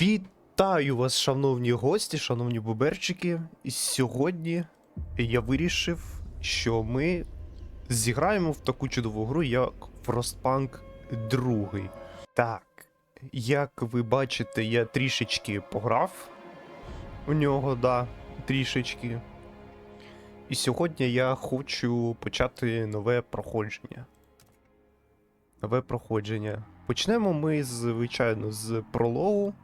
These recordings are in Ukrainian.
Вітаю вас, шановні гості, шановні буберчики. І сьогодні я вирішив, що ми зіграємо в таку чудову гру, як Frostpunk 2. Так, як ви бачите, я трішечки пограв у нього, да, трішечки. І сьогодні я хочу почати нове проходження. Нове проходження. Почнемо ми, звичайно, з прологу.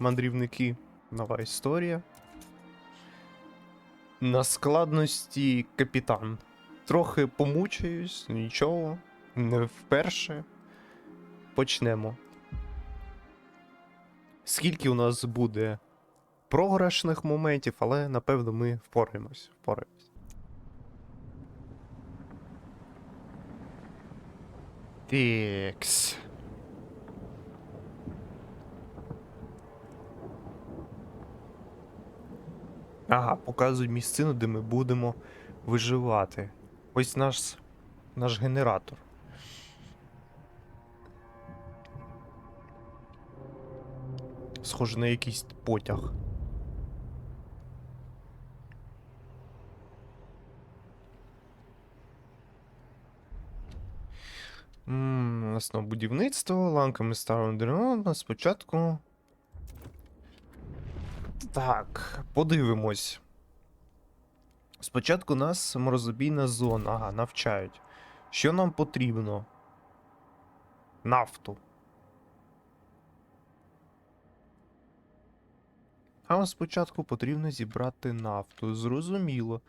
Мандрівники. Нова історія. На складності капітан. Трохи помучаюсь, нічого. Не вперше. Почнемо. Скільки у нас буде програшних моментів, але напевно ми впораємось. впораємось. Тікс. Ага, показують місцину, де ми будемо виживати. Ось наш, наш генератор. Схоже на якийсь потяг. М, нас на будівництво, ланками ставимо дерева. Спочатку так, подивимось. Спочатку нас морозобійна зона. Ага, навчають. Що нам потрібно? Нафту. А нам спочатку потрібно зібрати нафту. Зрозуміло.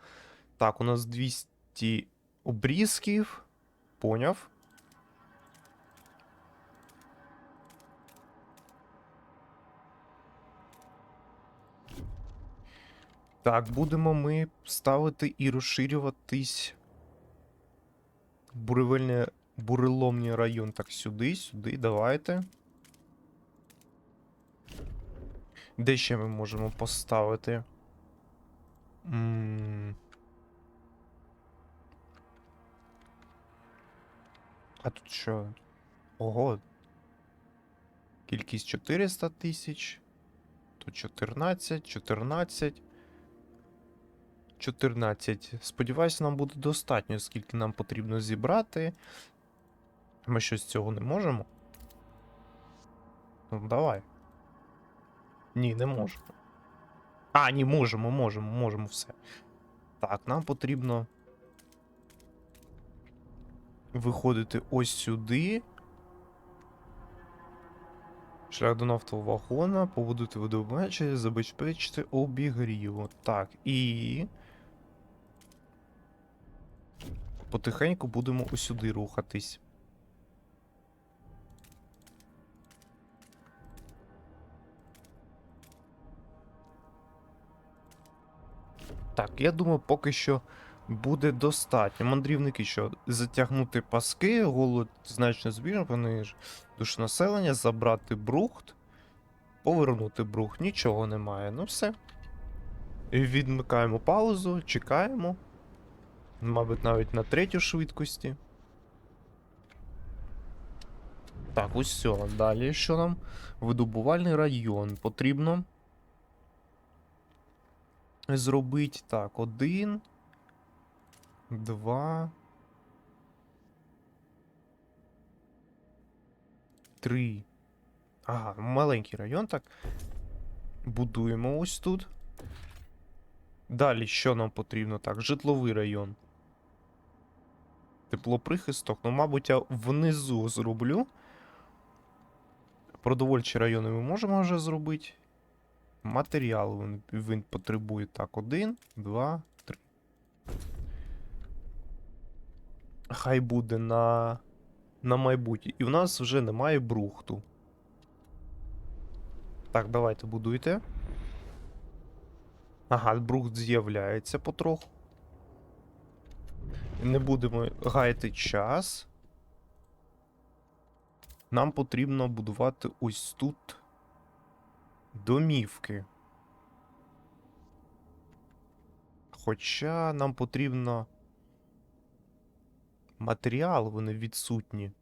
Так, у нас 200 обрізків. Поняв. Так, будемо ми ставити і розширюватись. Буревельний буреломний район. Так, сюди, сюди, давайте. Де ще ми можемо поставити? М. А тут що? Ого. Кількість 400 тисяч. Тут 14, 14. 14. Сподіваюся, нам буде достатньо, скільки нам потрібно зібрати. Ми щось з цього не можемо. Ну, давай. Ні, не можемо. А, ні, можемо, можемо, можемо все. Так, нам потрібно виходити ось сюди. Шлях до нафтового вагона, побудувати водомечі, забезпечити обігріву. Так, і. Потихеньку будемо усюди рухатись. Так, я думаю, поки що буде достатньо. Мандрівники, що затягнути паски, голод значно збільшив, вони ж душ населення, забрати брухт, повернути брухт, нічого немає. Ну все. Відмикаємо паузу, чекаємо. Мабуть, навіть на третю швидкості. Так, все. Далі що нам? Видобувальний район. Потрібно зробити так, один. Два. Три. Ага, маленький район, так. Будуємо ось тут. Далі що нам потрібно? Так, житловий район. Теплоприхисток. Ну, мабуть, я внизу зроблю. Продовольчі райони ми можемо вже зробити. Матеріал він, він потребує. Так, один, два, три. Хай буде на, на майбутнє. І в нас вже немає брухту. Так, давайте будуйте. Ага, брухт з'являється потроху. Не будемо гаяти час. Нам потрібно будувати ось тут домівки. Хоча нам потрібно матеріал, вони відсутні.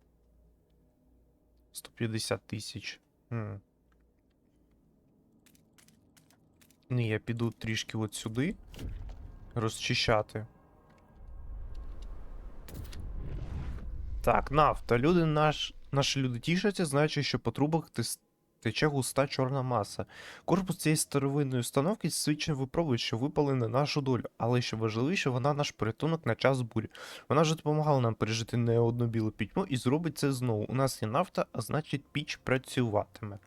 150 тисяч. Ні, я піду трішки от сюди. Розчищати. Так, нафта. Люди наш, наші люди тішаться, знаючи, що по трубах тече густа чорна маса. Корпус цієї старовинної установки свідчно випробує, що випали на нашу долю, але що важливіше, вона наш порятунок на час бурі. Вона вже допомагала нам пережити не одну білу пітьму і зробить це знову. У нас є нафта, а значить піч працюватиме.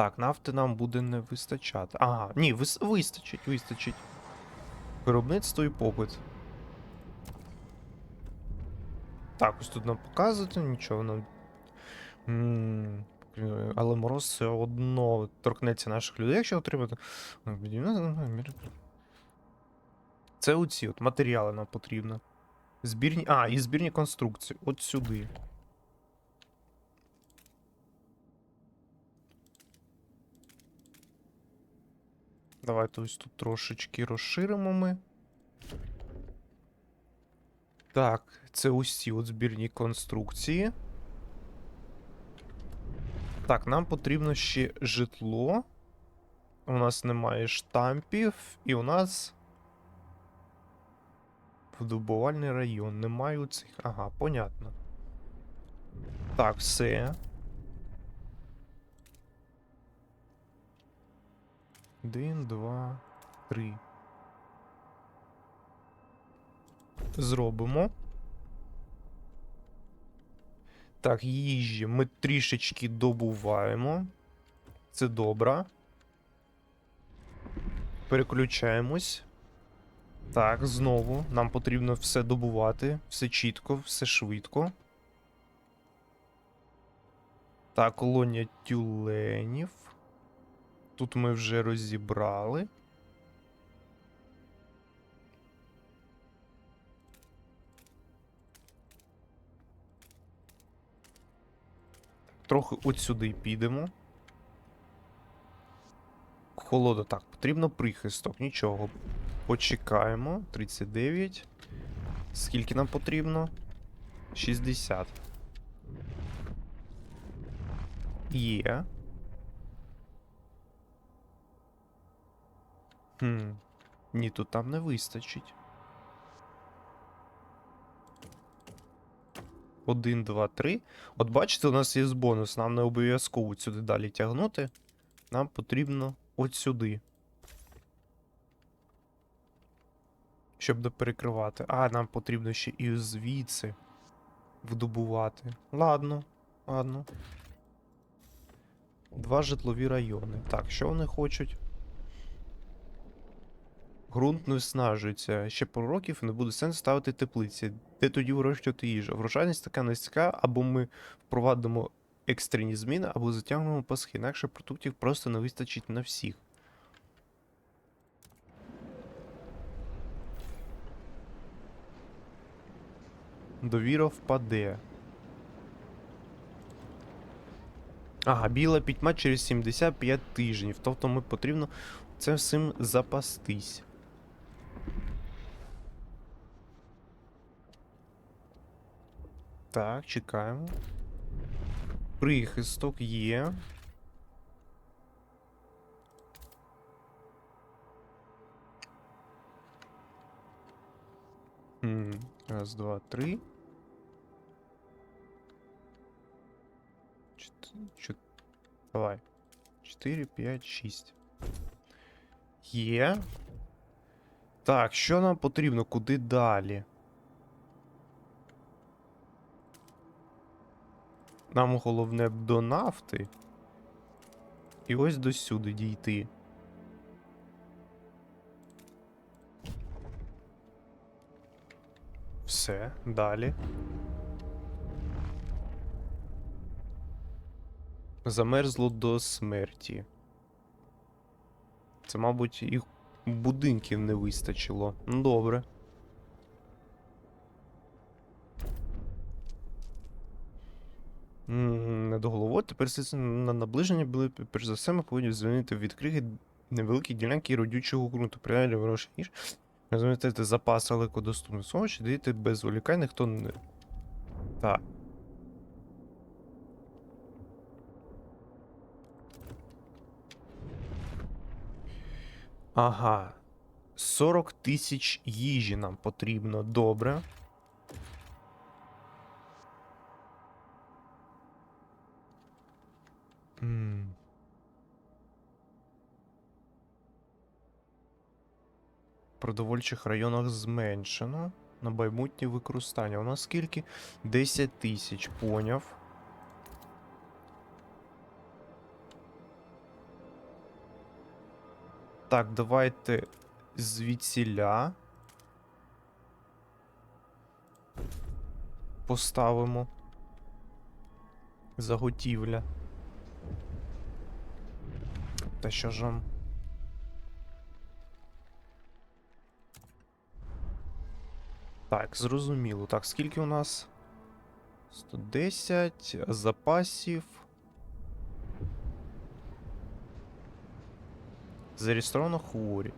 Так, нафти нам буде не вистачати. Ага, ні, вис- вистачить, вистачить. Виробництво і попит. Так, ось тут нам показувати, нічого нам. Е, Але мороз все одно торкнеться наших людей, якщо отримати. Це оці от матеріали нам потрібно. Збірні. А, і збірні конструкції. От сюди. Давайте ось тут трошечки розширимо ми. Так, це усі от збірні конструкції. Так, нам потрібно ще житло. У нас немає штампів, і у нас. Вдобувальний район. Немає цих. Ага, понятно. Так, все. Один, два, три. Зробимо. Так, їжі ми трішечки добуваємо. Це добре. Переключаємось. Так, знову. Нам потрібно все добувати. Все чітко, все швидко. Так, колонія тюленів. Тут ми вже розібрали. Трохи от сюди підемо. Холода, так, потрібно прихисток, нічого. Почекаємо. 39. Скільки нам потрібно? 60. Є. Хм. Ні, тут там не вистачить. Один, два, три. От бачите, у нас є бонус. Нам не обов'язково сюди далі тягнути. Нам потрібно от сюди. Щоб не перекривати. А, нам потрібно ще і звідси вдобувати. Ладно, ладно. Два житлові райони. Так, що вони хочуть? Грунт не виснажується. Ще пару років не буде сенсу ставити теплиці. Де тоді вирощувати їжу? Врожайність така низька, або ми впровадимо екстрені зміни, або затягнемо пасхи. Інакше продуктів просто не вистачить на всіх. Довіра впаде. Ага, біла пітьма через 75 тижнів. Тобто ми потрібно цим всім запастись. Так, чекаємо. Прихисток є. Хм, Раз, два, три. Чот- чот- Давай. 4, 5, 6. Є. Так, що нам потрібно? Куди далі? Нам головне б до нафти. І ось до сюди дійти. Все, далі. Замерзло до смерті. Це, мабуть, їх будинків не вистачило. Ну, Добре. Не до головою. Тепер на наближення були, перш за все, ми повинні звільнити від криги невеликі ділянки родючого ґрунту. Пріалі ворожих ніж. Розумієте, запас великодоступних суміш, дійти без улікань, ніхто не. Так. Ага. 40 тисяч їжі нам потрібно. Добре. В продовольчих районах зменшено. На майбутнє використання. У нас скільки? 10 тисяч, поняв. Так, давайте звідсіля. Поставимо. Заготівля. Та що ж вам? Так, зрозуміло. Так, скільки у нас? 110 запасів. Зареєстровано хворі.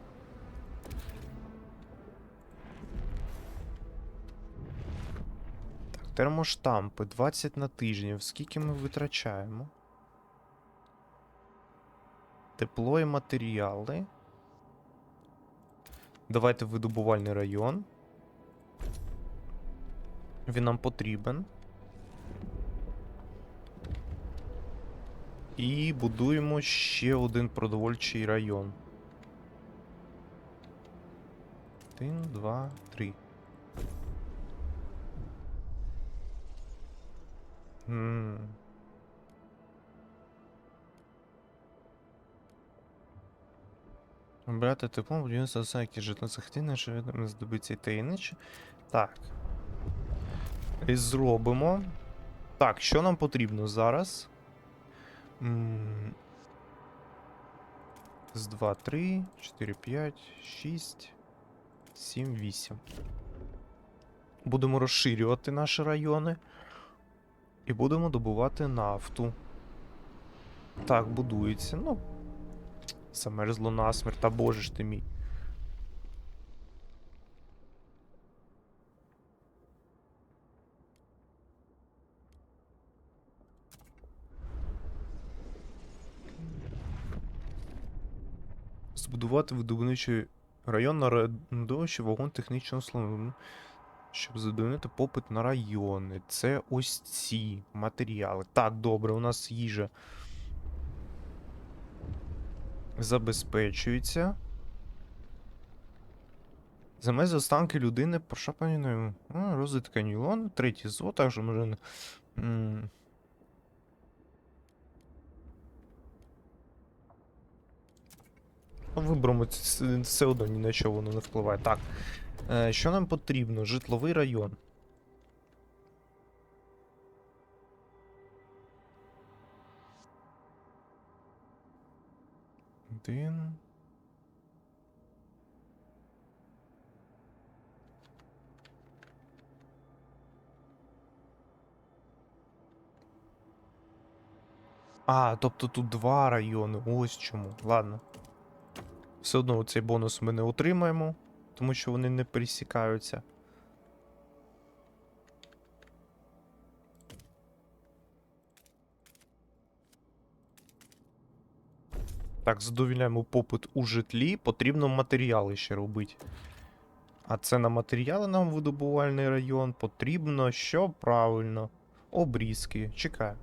Так, термоштампи 20 на тиждень. Скільки ми витрачаємо? Тепло і матеріали. Давайте видобувальний район. Він нам потрібен. І будуємо ще один продовольчий район. Один, два, три. Обрати тепло, будівництво сайті житло-захтина, що відомо здобиться та інше. Так. І зробимо. Так, що нам потрібно зараз? З 2, 3, 4, 5, 6, 7, 8. Будемо розширювати наші райони. І будемо добувати нафту. Так, будується. Ну. Замерзло насмерть, та боже ж ти мій. Збудувати видобувничий район на радовищі вагон технічного слону, щоб задовольнити попит на райони. Це ось ці матеріали. Так, добре, у нас їжа забезпечується. Замест останки людини пошапаною. Розвиток каньйон, третій зо, також може. м, Ну, Виберемо все одно ні на що воно не впливає. Так. Е, що нам потрібно? Житловий район. Один. А, тобто тут два райони. Ось чому. Ладно. Все одно цей бонус ми не отримаємо, тому що вони не пересікаються. Так, задовільняємо попит у житлі, потрібно матеріали ще робити. А це на матеріали нам видобувальний район. Потрібно що правильно? Обрізки. Чекаємо.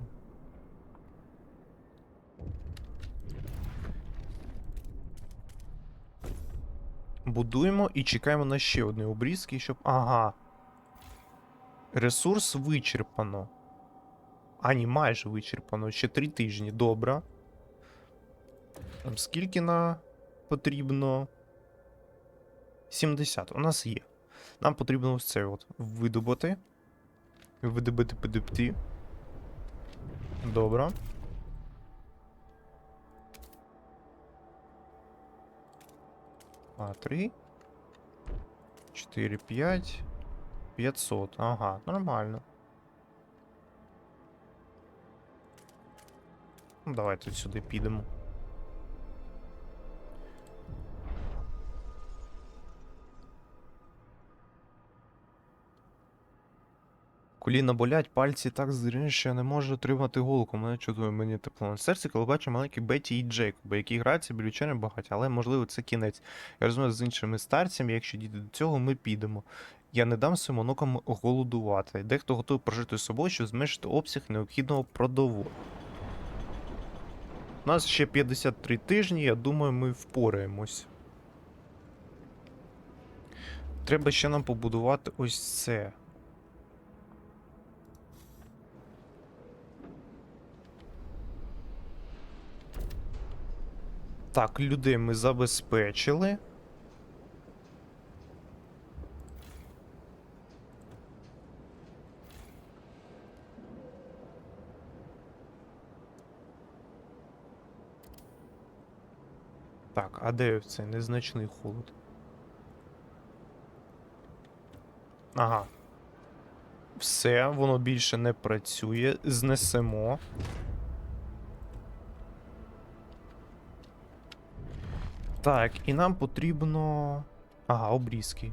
Будуємо і чекаємо на ще одні обрізки, щоб. Ага. Ресурс вичерпано. А, ні, майже вичерпано. Ще три тижні. Добре. Там скільки на потрібно? 70. У нас є. Нам потрібно ось це от видобути. Видобити ПДПТ. Добре. Два, три. Чотири, п'ять. 500. Ага, нормально. Ну, давайте сюди підемо. Коліна болять, пальці так зріжені, що я не можу тримати голку. Мене чудує мені тепло на серці, коли бачу маленькі Беті і Джейкоба, які граються біля вечері багаті, але можливо це кінець. Я розумію з іншими старцями, якщо дійде до цього, ми підемо. Я не дам своїм онукам голодувати. Дехто готовий прожити з собою, щоб зменшити обсяг необхідного продовольства. У нас ще 53 тижні, я думаю, ми впораємось. Треба ще нам побудувати ось це. Так, людей ми забезпечили. Так, а де цей незначний холод? Ага. Все, воно більше не працює. Знесемо. Так, і нам потрібно. Ага, обрізки.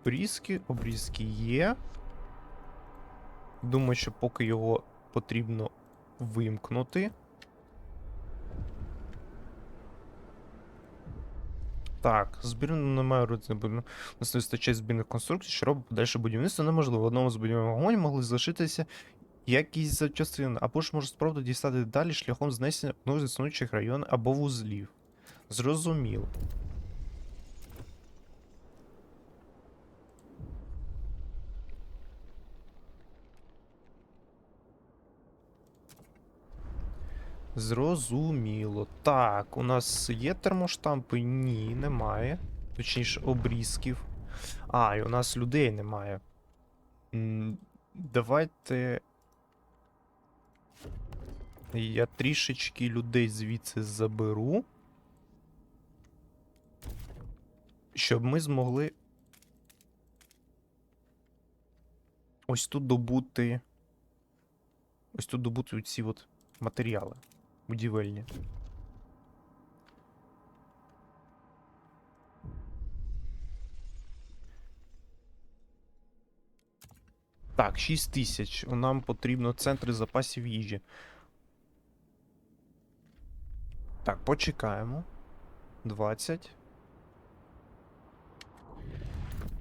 Обрізки, обрізки є. Думаю, що поки його потрібно вимкнути. Так, збірно немає родини. У нас не вистачає збірних конструкцій, що робить подальше будівництво неможливо. В одному з будівельних вагонів могли залишитися якісь запчастини, або ж можуть спробувати дістати далі шляхом знесення одного з існуючих районів або вузлів. Зрозуміло. Зрозуміло. Так, у нас є термоштампи? Ні, немає. Точніше, обрізків. А, і у нас людей немає. Давайте. Я трішечки людей звідси заберу. Щоб ми змогли. Ось тут добути. Ось тут добути ці от матеріали будівельні. Так, 6 тисяч. Нам потрібно центри запасів їжі. Так, почекаємо. 20.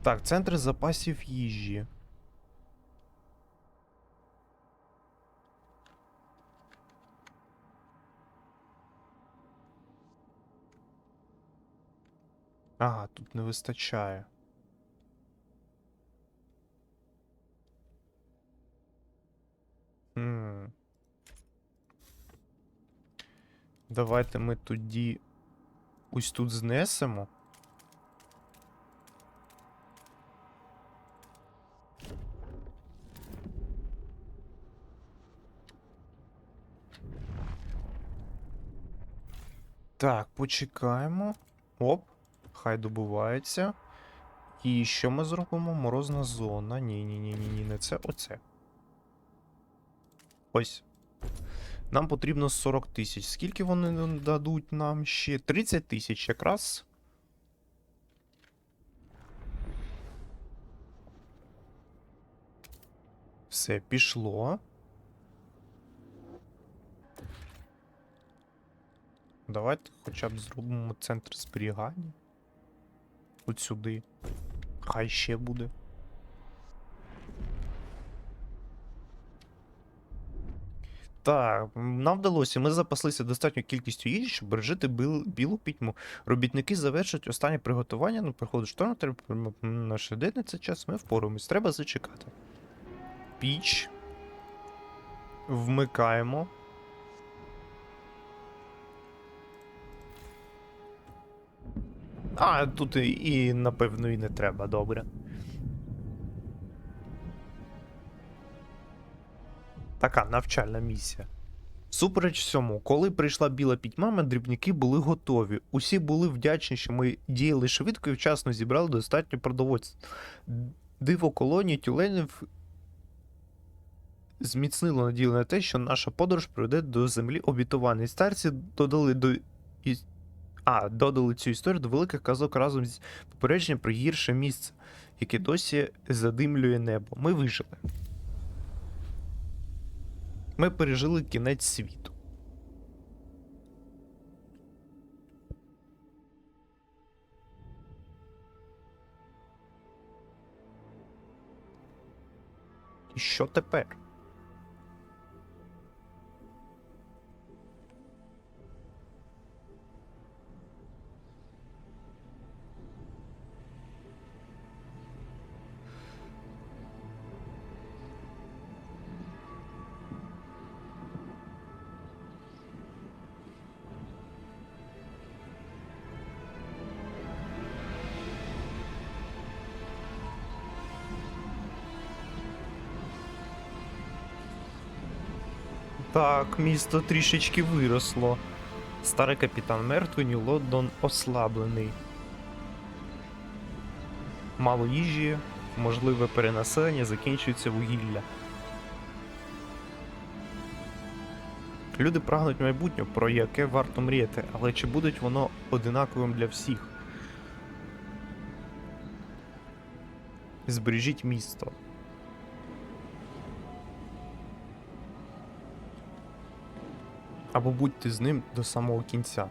Так, центри запасів їжі. Ага, тут не вистачає. Хм. Давайте ми тоді ось тут знесемо. Так, почекаємо. Оп. Хай добувається. І що ми зробимо? Морозна зона. Ні, ні, ні, ні, ні, не це, оце. Ось. Нам потрібно 40 тисяч. Скільки вони дадуть нам ще? 30 тисяч якраз. Все, пішло. Давайте хоча б зробимо центр зберігання. От сюди. Хай ще буде. Так, нам вдалося. Ми запаслися достатньою кількістю їжі, щоб бережити біл, білу пітьму. Робітники завершать останнє приготування. Ну, приходить шторм, треба м, м, на щоденний цей час. Ми впораємось. Треба зачекати. Піч. Вмикаємо. А, тут і, і напевно і не треба, добре. Така навчальна місія. Всупереч всьому, коли прийшла біла пітьма, мандрівники були готові. Усі були вдячні, що ми діяли швидко і вчасно зібрали достатньо продовольства. Диво колонії тюленів зміцнило надію на те, що наша подорож приведе до землі обітованої. Старці додали до А, додали цю історію до великих казок разом з попередженням про гірше місце, яке досі задимлює небо. Ми вижили. Ми пережили кінець світу. І що тепер? Так, місто трішечки виросло. Старий капітан мертвий, Нью Лондон ослаблений. Мало їжі, можливе перенаселення, закінчується вугілля. Люди прагнуть майбутнього, про яке варто мріяти, але чи буде воно одинаковим для всіх? Збережіть місто. Або будьте з ним до самого кінця.